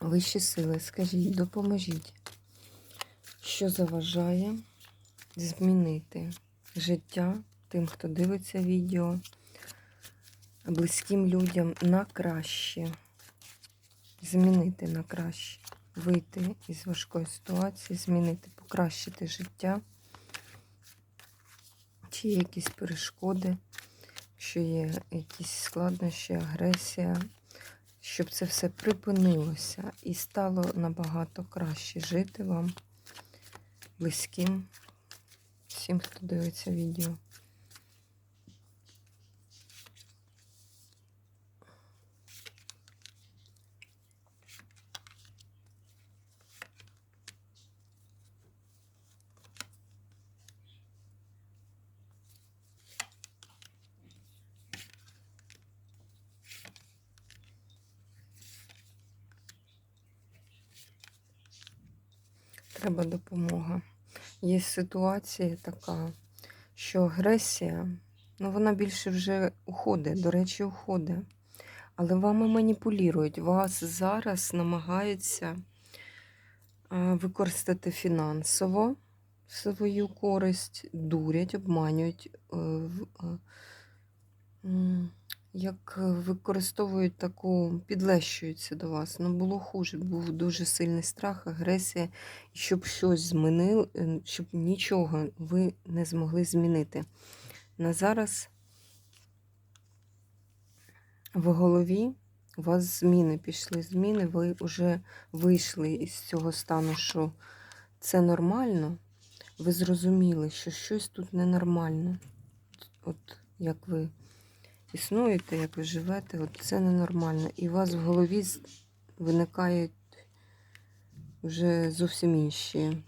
Вищі сили, скажіть, допоможіть, що заважає змінити життя тим, хто дивиться відео, близьким людям на краще, змінити на краще, вийти із важкої ситуації, змінити, покращити життя, чи є якісь перешкоди, що є якісь складнощі, агресія щоб це все припинилося і стало набагато краще жити вам, близьким, всім, хто дивиться відео. Треба допомога. Є ситуація така, що агресія, ну вона більше вже уходить, до речі, уходить. Але вами маніпулюють. Вас зараз намагаються використати фінансово свою користь, дурять, обманюють. Е, як використовують таку, підлещуються до вас. Ну, було хуже, був дуже сильний страх, агресія, щоб щось змінило, е, щоб нічого ви не змогли змінити. На зараз в голові у вас зміни пішли зміни, ви вже вийшли із цього стану, що це нормально. Ви зрозуміли, що щось тут ненормально. От як ви існуєте, як ви живете, от це ненормально. І у вас в голові виникають вже зовсім інші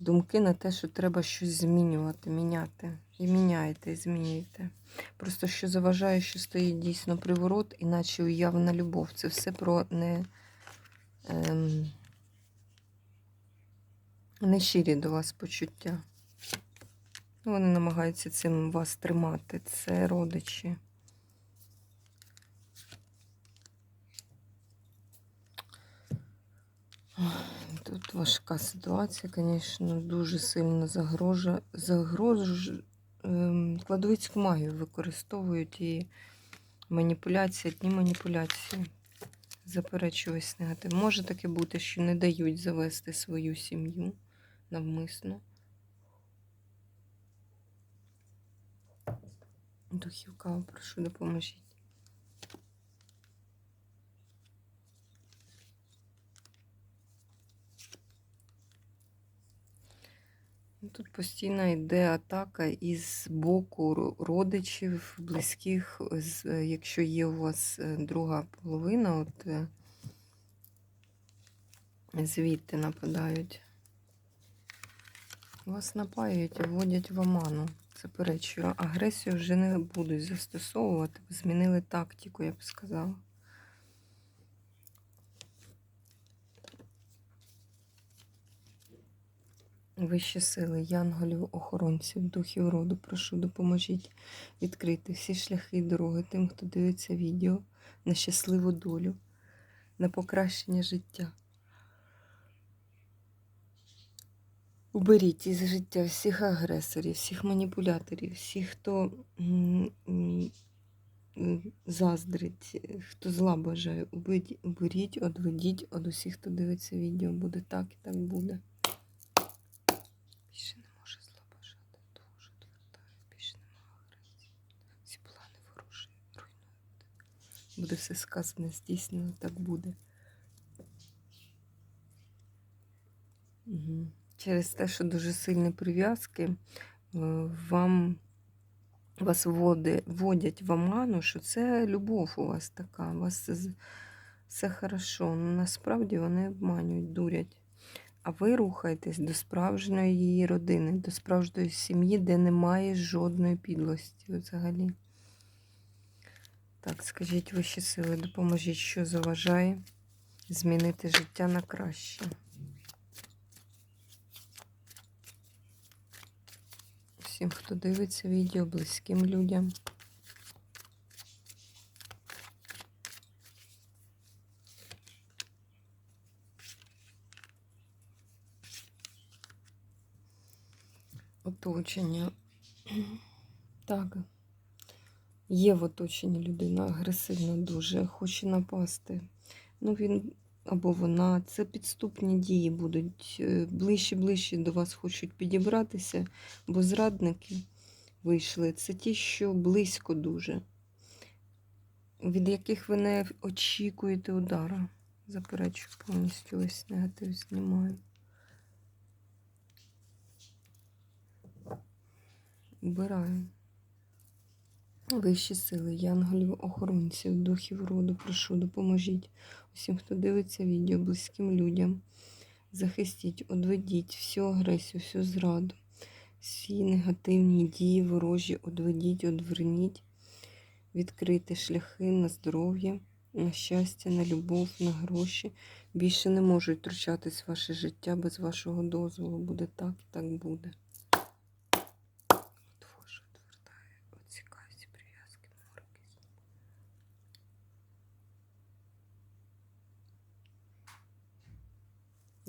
думки на те, що треба щось змінювати, міняти. І міняєте, і змінюєте. Просто що заважає, що стоїть дійсно приворот, іначе уявна любов. Це все про не. Ем, нещирі до вас почуття. Ну, вони намагаються цим вас тримати. Це родичі. Тут важка ситуація, звісно, дуже сильно загрожа, загрож, ем, кладовицьку магію використовують і маніпуляції, одні маніпуляції. Заперечуюсь негатив. Може таке бути, що не дають завести свою сім'ю навмисно. Духів каву, прошу, допоможіть. Ну, тут постійно йде атака із боку родичів, близьких, якщо є у вас е, друга половина, от е, звідти нападають. Вас напаюють і вводять в оману заперечую, агресію вже не будуть застосовувати, змінили тактику, я б сказала. Вищі сили, янголів, охоронців, духів роду, прошу, допоможіть відкрити всі шляхи і дороги тим, хто дивиться відео на щасливу долю, на покращення життя. Уберіть із життя всіх агресорів, всіх маніпуляторів, всіх, хто заздрить, хто зла бажає. Уберіть, одведіть від усіх, хто дивиться відео. Буде так і так буде. Більше не може зла бажати. Дуже відвертаю, більше немає агресії. Всі плани ворожі, руйнують. Буде все сказане, здійснено, так буде. Угу через те, що дуже сильні прив'язки, е, вам вас вводять в оману, що це любов у вас така. у Вас все хорошо. Ну, насправді вони обманюють, дурять. А ви рухаєтесь до справжньої її родини, до справжньої сім'ї, де немає жодної підлості взагалі. Так, скажіть вищі сили, допоможіть, що заважає змінити життя на краще. Всім, хто дивиться відео, близьким людям. Оточення. Так. Є в оточенні людина агресивна дуже, хоче напасти. Ну, він або вона. Це підступні дії будуть. Ближче-ближче до вас хочуть підібратися, бо зрадники вийшли. Це ті, що близько дуже, від яких ви не очікуєте удара. Заперечую повністю ось негатив знімаю. Убираю. Вищі сили, янголів, охоронців, духів роду, прошу, допоможіть усім, хто дивиться відео, близьким людям. Захистіть, одведіть всю агресію, всю зраду, всі негативні дії, ворожі, одведіть, одверніть, відкрити шляхи на здоров'я, на щастя, на любов, на гроші. Більше не можуть втручатись в ваше життя без вашого дозволу. Буде так і так буде. Боже, отвертає, отсікаю ці прив'язки, мороки.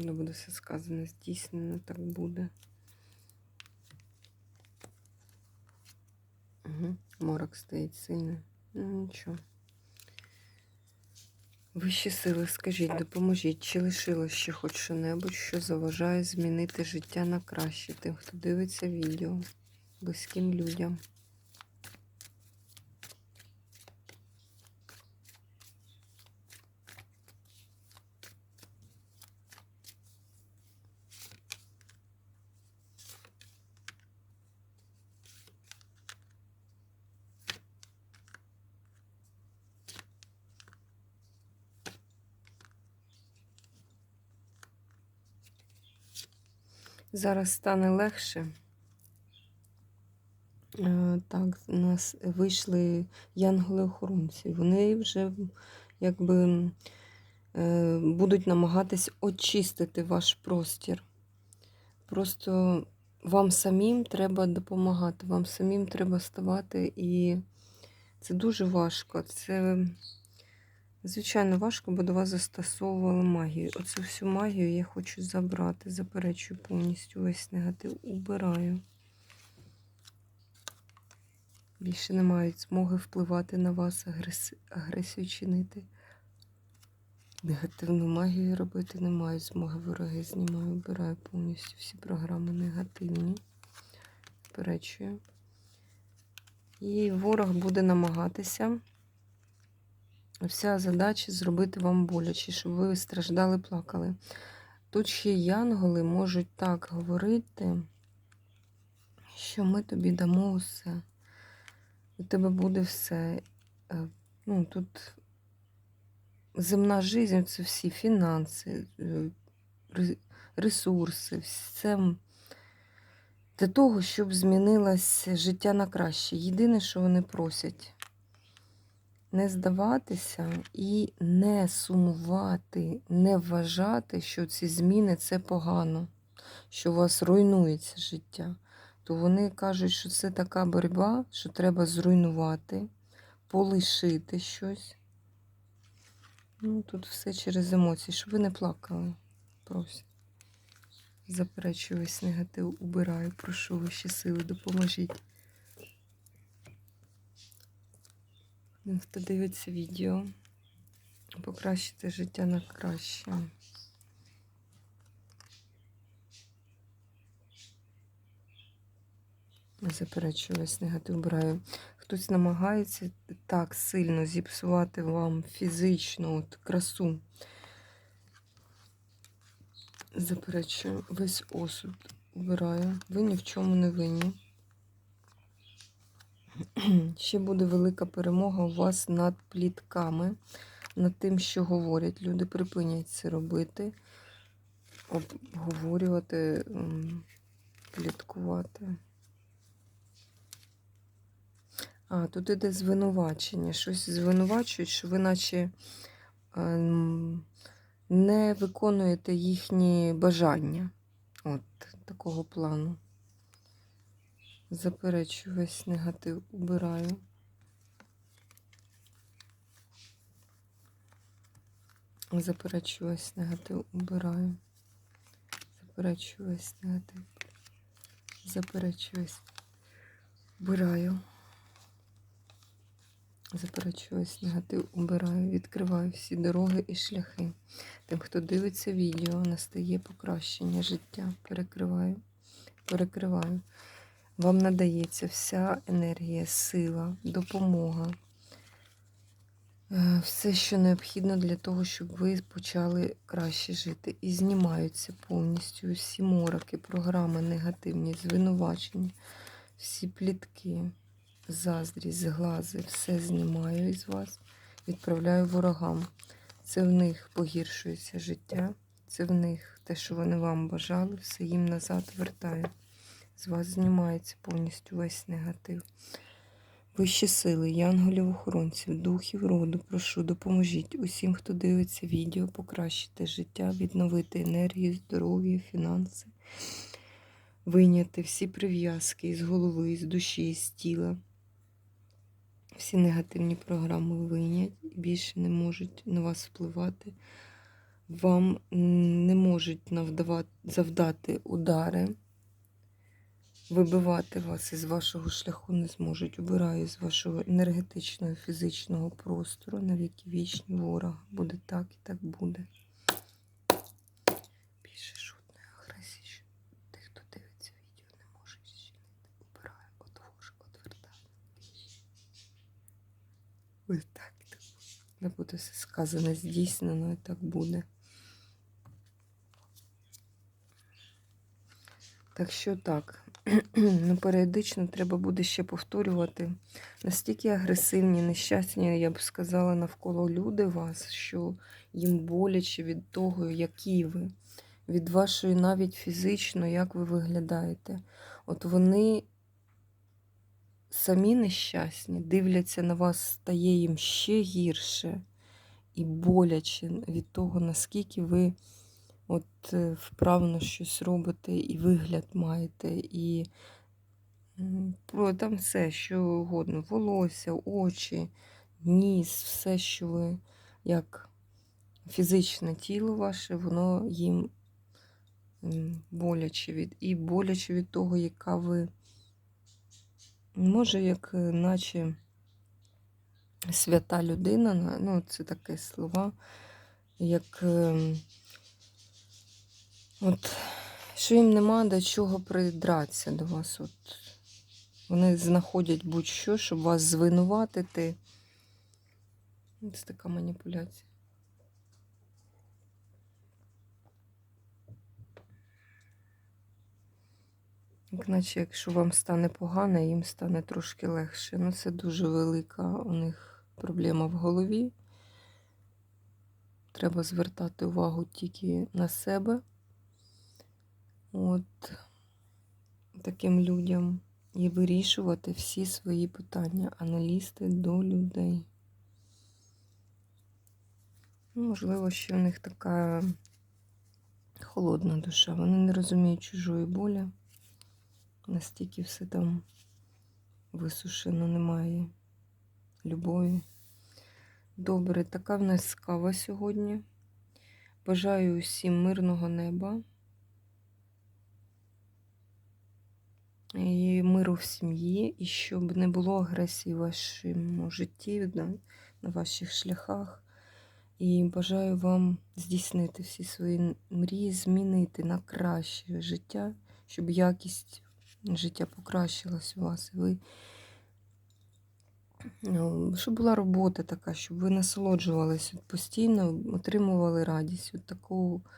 Ну, буде все сказане, здійснено, так буде. Угу. Морок стоїть сильний. Ну, нічого. Вищі сили, скажіть, допоможіть, чи лишилось ще хоч що-небудь, що заважає змінити життя на краще тим, хто дивиться відео, близьким людям. Зараз стане легше. Е, Так, у нас вийшли янголи-охоронці. Вони вже якби е, будуть намагатись очистити ваш простір. Просто вам самим треба допомагати, вам самим треба ставати, і це дуже важко. Це, звичайно, важко, бо до вас застосовували магію. Оцю всю магію я хочу забрати, заперечую повністю весь негатив, убираю. Більше не мають змоги впливати на вас, агресію чинити. Негативну магію робити не мають змоги вороги знімаю, обираю повністю всі програми негативні. Заперечую. І ворог буде намагатися. Вся задача зробити вам боляче, щоб ви страждали, плакали. Тут ще янголи можуть так говорити, що ми тобі дамо усе. У тебе буде все. Е, Ну, тут земна життя це всі фінанси, е, ресурси, все для того, щоб змінилось життя на краще. Єдине, що вони просять, не здаватися і не сумувати, не вважати, що ці зміни це погано, що у вас руйнується життя. То вони кажуть, що це така боротьба, що треба зруйнувати, полишити щось. Ну, тут все через емоції, щоб ви не плакали. Просять. Заперечую весь негатив, убираю, прошу ваші сили, допоможіть. Ну, Хто дивиться відео, покращити життя на краще. Заперечую весь негатив, убираю. Хтось намагається так сильно зіпсувати вам фізичну от, красу. Заперечую весь осуд убираю. Ви ні в чому не винні. Ще буде велика перемога у вас над плітками, над тим, що говорять. Люди припинять це робити, обговорювати, пліткувати. А, тут іде звинувачення. Щось звинувачують, що ви наче ем, не виконуєте їхні бажання. От такого плану. Заперечую весь негатив, убираю. Заперечую весь негатив, убираю. Заперечую весь негатив. Заперечую весь. Убираю. Заперечую весь негатив, убираю, відкриваю всі дороги і шляхи. Тим, хто дивиться відео, настає покращення життя. Перекриваю, перекриваю. Вам надається вся енергія, сила, допомога. Е, Все, що необхідно для того, щоб ви почали краще жити. І знімаються повністю всі мороки, програми негативні, звинувачення, всі плітки, заздрість, зглази, все знімаю із вас, відправляю ворогам. Це в них погіршується життя, це в них те, що вони вам бажали, все їм назад вертаю. З вас знімається повністю весь негатив. Вищі сили, янголів-охоронців, духів роду, прошу, допоможіть усім, хто дивиться відео, покращити життя, відновити енергію, здоров'я, фінанси, вийняти всі прив'язки із голови, з душі, з тіла. Всі негативні програми вийнять і більше не можуть на вас впливати. Вам не можуть завдати удари вибивати вас із вашого шляху не зможуть. Убираю з вашого енергетичного, фізичного простору на віки вічні ворога. Буде так і так буде. Більше жодної агресії, тих, хто дивиться відео, не може зчинити. Убираю, отвожу, отвертаю. Ось так і так буде. Не буде все сказане, здійснено, і так буде. Так що так, ну, періодично треба буде ще повторювати. Настільки агресивні, нещасні, я б сказала, навколо люди вас, що їм боляче від того, які ви, від вашої навіть фізично, як ви виглядаєте. От вони самі нещасні, дивляться на вас, стає їм ще гірше і боляче від того, наскільки ви от е, вправно щось робите, і вигляд маєте, і там все, що угодно, волосся, очі, ніс, все, що ви, як фізичне тіло ваше, воно їм боляче від, і боляче від того, яка ви, може, як е, наче свята людина, ну, це таке слова, як. От, що їм нема до чого придратися до вас. От, вони знаходять будь-що, щоб вас звинуватити. Це така маніпуляція. Як наче, якщо вам стане погано, їм стане трошки легше. Ну, це дуже велика у них проблема в голові. Треба звертати увагу тільки на себе. От таким людям і вирішувати всі свої питання, а не лізти до людей. Ну, Можливо, що в них така холодна душа. Вони не розуміють чужої болі. Настільки все там висушено, немає любові. Добре, така в нас кава сьогодні. Бажаю усім мирного неба. І миру в сім'ї, і щоб не було агресії в вашому житті, на, ваших шляхах. І бажаю вам здійснити всі свої мрії, змінити на краще життя, щоб якість життя покращилась у вас. І ви, ну, щоб була робота така, щоб ви насолоджувалися постійно, отримували радість. Таку е,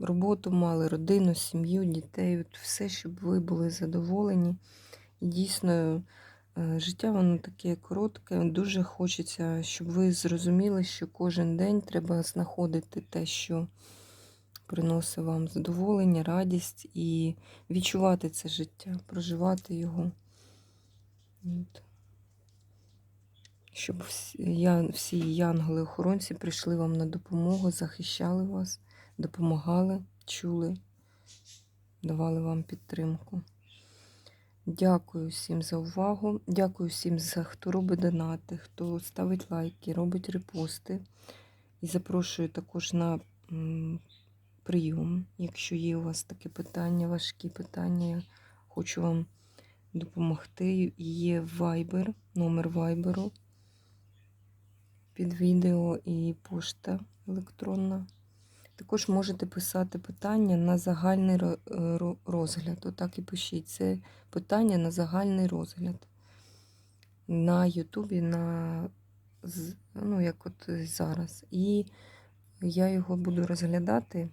роботу мали, родину, сім'ю, дітей, от все, щоб ви були задоволені і дійсно е, життя воно таке коротке. Дуже хочеться, щоб ви зрозуміли, що кожен день треба знаходити те, що приносить вам задоволення, радість і відчувати це життя, проживати його. От. Щоб всі янголи-охоронці прийшли вам на допомогу, захищали вас, допомагали, чули, давали вам підтримку. Дякую всім за увагу. Дякую всім, за хто робить донати, хто ставить лайки, робить репости. І запрошую також на прийом, якщо є у вас таке питання, важкі питання. Я хочу вам допомогти. Є Viber, номер Viber під відео і пошта електронна. Також можете писати питання на загальний е, ро- розгляд. Отак і пишіть. Це питання на загальний розгляд. На Ютубі, на, ну, як от зараз. І я його буду розглядати,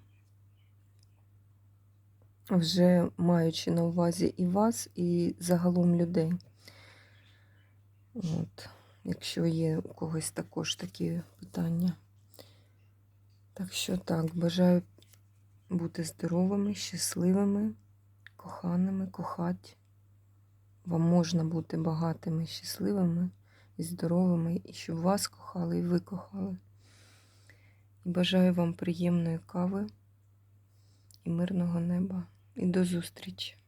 вже маючи на увазі і вас, і загалом людей. От, якщо є у когось також такі питання. Так що так, бажаю бути здоровими, щасливими, коханими, кохать. Вам можна бути багатими, щасливими і здоровими, і щоб вас кохали, і ви кохали. І бажаю вам приємної кави і мирного неба. І до зустрічі!